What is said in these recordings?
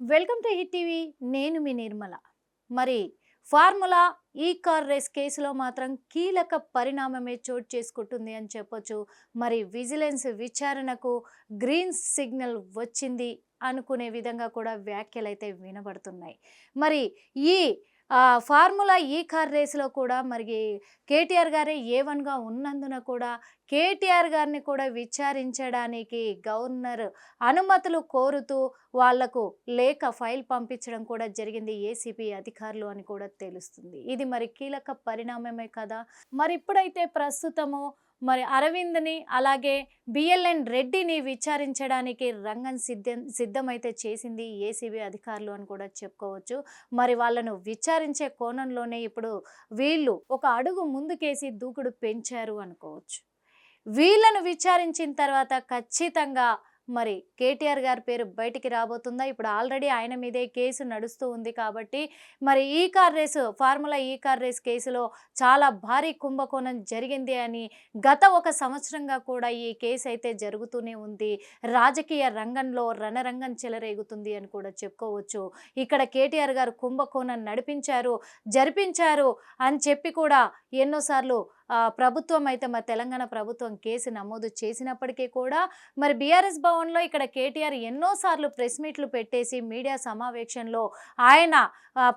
Welcome to hit TV. నేను మీ నిర్మల. మరి formula E car race కేసులో మాత్రం కీలక పరిణామమే చోటు చేసుకుంటుంది అని చెప్పొచ్చు. మరి విజిలెన్స్ విచారణకు గ్రీన్ సిగ్నల్ వచ్చింది అనుకునే విధంగా కూడా వ్యాఖ్యలైతే వినబడుతున్నాయి. మరి ఈ ఫార్ములా ఈ కార్ రేసులో కూడా మరి కేటీఆర్ గారే ఏ వన్గా ఉన్నందున కూడా కేటీఆర్ గారిని కూడా విచారించడానికి గవర్నర్ అనుమతులు కోరుతూ వాళ్ళకు లేఖ ఫైల్ పంపించడం కూడా జరిగింది ఏసీపీ అధికారులు అని కూడా తెలుస్తుంది. ఇది మరి కీలక పరిణామమే కదా? మరి ఇప్పుడైతే ప్రస్తుతము మరి అరవింద్ని అలాగే బిఎల్ఎన్ రెడ్డిని విచారించడానికి రంగం సిద్ధం సిద్ధమైతే చేసింది ఏసీబీ అధికారులు అని కూడా చెప్పుకోవచ్చు. మరి వాళ్ళను విచారించే కోణంలోనే ఇప్పుడు వీళ్ళు ఒక అడుగు ముందుకేసి దూకుడు పెంచారు అనుకోవచ్చు. వీళ్ళను విచారించిన తర్వాత ఖచ్చితంగా మరి కేటీఆర్ గారి పేరు బయటికి రాబోతుందా? ఇప్పుడు ఆల్రెడీ ఆయన మీదే కేసు నడుస్తూ ఉంది కాబట్టి మరి ఈ car race formula E car race కేసులో చాలా భారీ కుంభకోణం జరిగింది అని గత ఒక సంవత్సరంగా కూడా ఈ కేసు అయితే జరుగుతూనే ఉంది. రాజకీయ రంగంలో రణరంగం చెలరేగుతుంది అని కూడా చెప్పుకోవచ్చు. ఇక్కడ కేటీఆర్ గారు కుంభకోణం నడిపించారు జరిపించారు అని చెప్పి కూడా ఎన్నోసార్లు ప్రభుత్వం అయితే మరి తెలంగాణ ప్రభుత్వం కేసు నమోదు చేసినప్పటికీ కూడా మరి బీఆర్ఎస్ భవన్లో ఇక్కడ కేటీఆర్ ఎన్నోసార్లు ప్రెస్ మీట్లు పెట్టేసి మీడియా సమావేశంలో ఆయన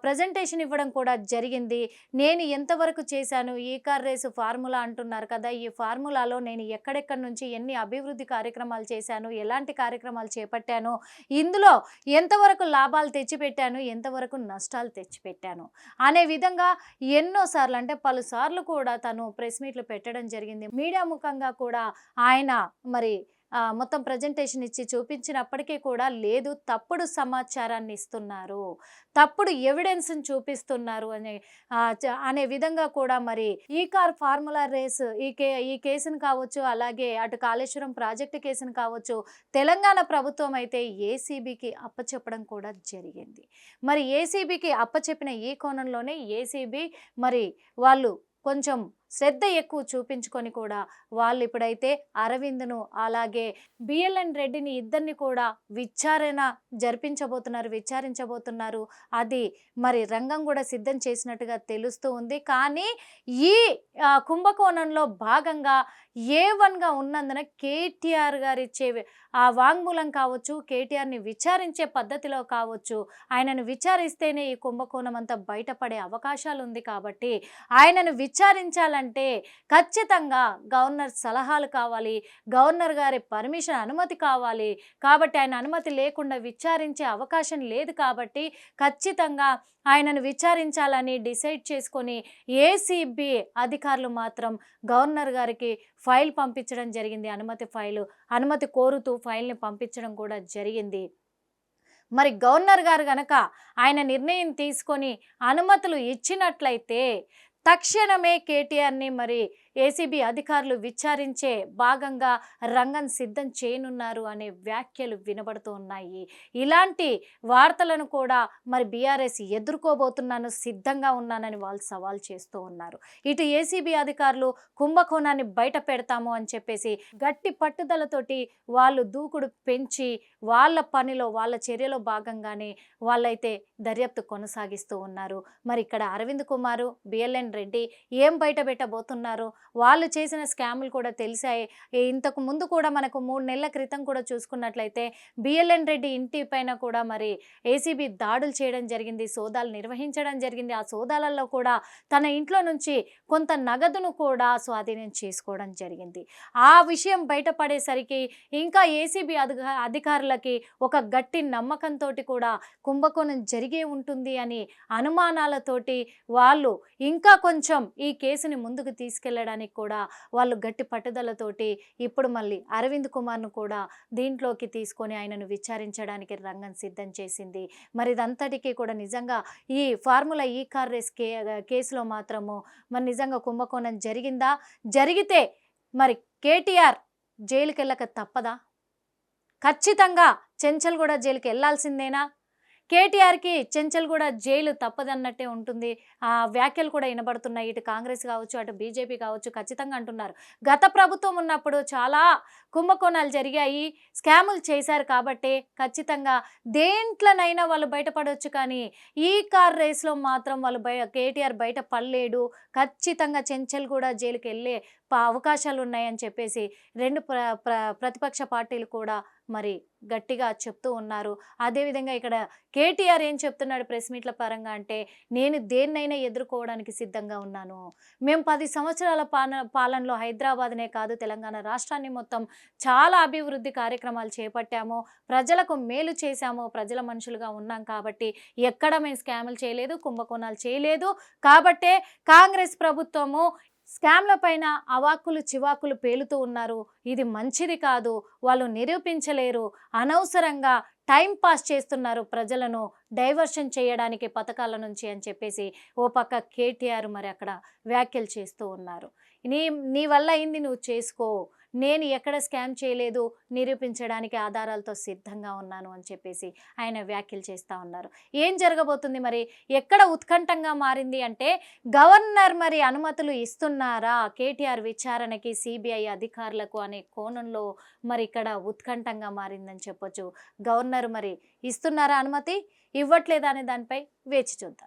ప్రజెంటేషన్ ఇవ్వడం కూడా జరిగింది. నేను ఎంతవరకు చేశాను? ఈ కార్ రేసు ఫార్ములా అంటున్నారు కదా ఈ ఫార్ములాలో నేను ఎక్కడెక్కడి నుంచి ఎన్ని అభివృద్ధి కార్యక్రమాలు చేశాను? ఎలాంటి కార్యక్రమాలు చేపట్టాను? ఇందులో ఎంతవరకు లాభాలు తెచ్చిపెట్టాను? ఎంతవరకు నష్టాలు తెచ్చిపెట్టాను? అనే విధంగా ఎన్నోసార్లు అంటే పలుసార్లు కూడా తను ప్రెస్ మీట్లు పెట్టడం జరిగింది. మీడియా ముఖంగా కూడా ఆయన మరి మొత్తం ప్రజెంటేషన్ ఇచ్చి చూపించినప్పటికీ కూడా లేదు తప్పుడు సమాచారాన్ని ఇస్తున్నారు. తప్పుడు ఎవిడెన్స్ని చూపిస్తున్నారు అనే అనే విధంగా కూడా మరి ఈ కార్ ఫార్ములా రేస్ ఈ కే ఈ కేసును కావచ్చు అలాగే అటు కాళేశ్వరం ప్రాజెక్టు కేసును కావచ్చు తెలంగాణ ప్రభుత్వం అయితే ఏసీబీకి అప్పచెప్పడం కూడా జరిగింది. మరి ఏసీబీకి అప్పచెప్పిన ఈ కోణంలోనే ఏసీబీ మరి వాళ్ళు కొంచెం శ్రద్ధ ఎక్కువ చూపించుకొని కూడా వాళ్ళు ఇప్పుడైతే అరవింద్ను అలాగే బిఎల్ఎన్ రెడ్డిని ఇద్దరిని కూడా విచారణ జరిపించబోతున్నారు విచారించబోతున్నారు. అది మరి రంగం కూడా సిద్ధం చేసినట్టుగా తెలుస్తూ ఉంది. కానీ ఈ కుంభకోణంలో భాగంగా ఏ వన్గా ఉన్నందున కేటీఆర్ గారు ఇచ్చే ఆ వాంగ్మూలం కావచ్చు కేటీఆర్ని విచారించే పద్ధతిలో కావచ్చు ఆయనను విచారిస్తేనే ఈ కుంభకోణం అంతా బయటపడే అవకాశాలు ఉంది కాబట్టి ఆయనను చేయాలంటే ఖచ్చితంగా గవర్నర్ సలహాలు కావాలి గవర్నర్ గారి పర్మిషన్ అనుమతి కావాలి. కాబట్టి ఆయన అనుమతి లేకుండా విచారించే అవకాశం లేదు కాబట్టి ఖచ్చితంగా ఆయనను విచారించాలని డిసైడ్ చేసుకొని ఏసీబీ అధికారులు మాత్రం గవర్నర్ గారికి ఫైల్ పంపించడం జరిగింది. అనుమతి ఫైలు అనుమతి కోరుతూ ఫైల్ని పంపించడం కూడా జరిగింది. మరి గవర్నర్ గారు గనక ఆయన నిర్ణయం తీసుకొని అనుమతులు ఇచ్చినట్లయితే తక్షణమే కేటీఆర్ని మరి ఏసీబీ అధికారులు విచారించే భాగంగా రంగం సిద్ధం చేయనున్నారు అనే వ్యాఖ్యలు వినబడుతూ ఉన్నాయి. ఇలాంటి వార్తలను కూడా మరి బీఆర్ఎస్ ఎదుర్కోబోతున్నాను సిద్ధంగా ఉన్నానని వాళ్ళు సవాల్ చేస్తూ ఉన్నారు. ఇటు ఏసీబీ అధికారులు కుంభకోణాన్ని బయట పెడతాము అని చెప్పేసి గట్టి పట్టుదలతోటి వాళ్ళు దూకుడు పెంచి వాళ్ళ పనిలో వాళ్ళ చర్యలో భాగంగానే వాళ్ళైతే దర్యాప్తు కొనసాగిస్తూ ఉన్నారు. మరి ఇక్కడ అరవింద్ కుమారు బిఎల్ఎన్ రెడ్డి ఏం బయట పెట్టబోతున్నారు? వాళ్ళు చేసిన స్కాములు కూడా తెలిసాయి. ఇంతకు ముందు కూడా మనకు మూడు నెలల క్రితం కూడా చూసుకున్నట్లయితే బిఎల్ఎన్ రెడ్డి ఇంటి పైన కూడా మరి ఏసీబీ దాడులు చేయడం జరిగింది సోదాలు నిర్వహించడం జరిగింది. ఆ సోదాలలో కూడా తన ఇంట్లో నుంచి కొంత నగదును కూడా స్వాధీనం చేసుకోవడం జరిగింది. ఆ విషయం బయటపడేసరికి ఇంకా ఏసీబీ అధికారులకి ఒక గట్టి నమ్మకంతో కూడా కుంభకోణం జరిగే ఉంటుంది అని అనుమానాలతోటి వాళ్ళు ఇంకా కొంచెం ఈ కేసుని ముందుకు తీసుకెళ్ళడానికి కూడా వాళ్ళు గట్టి పట్టుదలతోటి ఇప్పుడు మళ్ళీ అరవింద్ కుమార్ను కూడా దీంట్లోకి తీసుకొని ఆయనను విచారించడానికి రంగం సిద్ధం చేసింది. మరి ఇదంతటికీ కూడా నిజంగా ఈ ఫార్ములా ఈ కార్ రేస్ కే కేసులో మాత్రము మరి నిజంగా కుంభకోణం జరిగిందా? జరిగితే మరి కేటీఆర్ జైలుకి వెళ్ళక తప్పదా? ఖచ్చితంగా చెంచల్ కూడా జైలుకి వెళ్ళాల్సిందేనా కేటీఆర్కి చెంచల్ కూడా జైలు తప్పదన్నట్టే ఉంటుంది. ఆ వ్యాఖ్యలు కూడా వినబడుతున్నాయి. ఇటు కాంగ్రెస్ కావచ్చు అటు బీజేపీ కావచ్చు ఖచ్చితంగా అంటున్నారు. గత ప్రభుత్వం ఉన్నప్పుడు చాలా కుంభకోణాలు జరిగాయి. స్కాములు చేశారు కాబట్టి ఖచ్చితంగా దేంట్లోనైనా వాళ్ళు బయటపడవచ్చు కానీ ఈ కార్ రేస్లో మాత్రం వాళ్ళు బయ కేటీఆర్ బయట పడలేడు. ఖచ్చితంగా చెంచల్ కూడా జైలుకి వెళ్ళే అవకాశాలు ఉన్నాయని చెప్పేసి రెండు ప్ర ప్ర ప్రతిపక్ష పార్టీలు కూడా మరి గట్టిగా చెప్తూ ఉన్నారు. అదేవిధంగా ఇక్కడ కేటీఆర్ ఏం చెప్తున్నాడు ప్రెస్ మీట్ల పరంగా అంటే నేను దేన్నైనా ఎదుర్కోవడానికి సిద్ధంగా ఉన్నాను. మేము పది సంవత్సరాల పాలన పాలనలో హైదరాబాద్నే కాదు తెలంగాణ రాష్ట్రాన్ని మొత్తం చాలా అభివృద్ధి కార్యక్రమాలు చేపట్టాము. ప్రజలకు మేలు చేశాము ప్రజల మనుషులుగా ఉన్నాం కాబట్టి ఎక్కడ మేము స్కాములు చేయలేదు కుంభకోణాలు చేయలేదు. కాబట్టే కాంగ్రెస్ ప్రభుత్వము స్కామ్ల పైన అవాక్కులు చివాకులు పేలుతూ ఉన్నారు. ఇది మంచిది కాదు. వాళ్ళు నిరూపించలేరు. అనవసరంగా టైం పాస్ చేస్తున్నారు ప్రజలను. డైవర్షన్ చేయడానికి పథకాల నుంచి అని చెప్పేసి ఓ పక్క కేటీఆర్ మరి అక్కడ వ్యాఖ్యలు చేస్తూ ఉన్నారు. నీ నీ వల్ల అయింది నువ్వు చేసుకో. నేను ఎక్కడ స్కామ్ చేయలేదు నిరూపించడానికి ఆధారాలతో సిద్ధంగా ఉన్నాను అని చెప్పేసి ఆయన వ్యాఖ్యలు చేస్తూ ఉన్నారు. ఏం జరగబోతుంది మరి? ఎక్కడ ఉత్కంఠంగా మారింది అంటే గవర్నర్ మరి అనుమతులు ఇస్తున్నారా? కేటీఆర్ విచారణకి సిబిఐ అధికారులకు అనే కోణంలో మరి ఇక్కడ ఉత్కంఠంగా మారిందని చెప్పొచ్చు. గవర్నర్ మరి ఇస్తున్నారా అనుమతి? ఇవ్వట్లేదా అనే దానిపై వేచి చూద్దాం.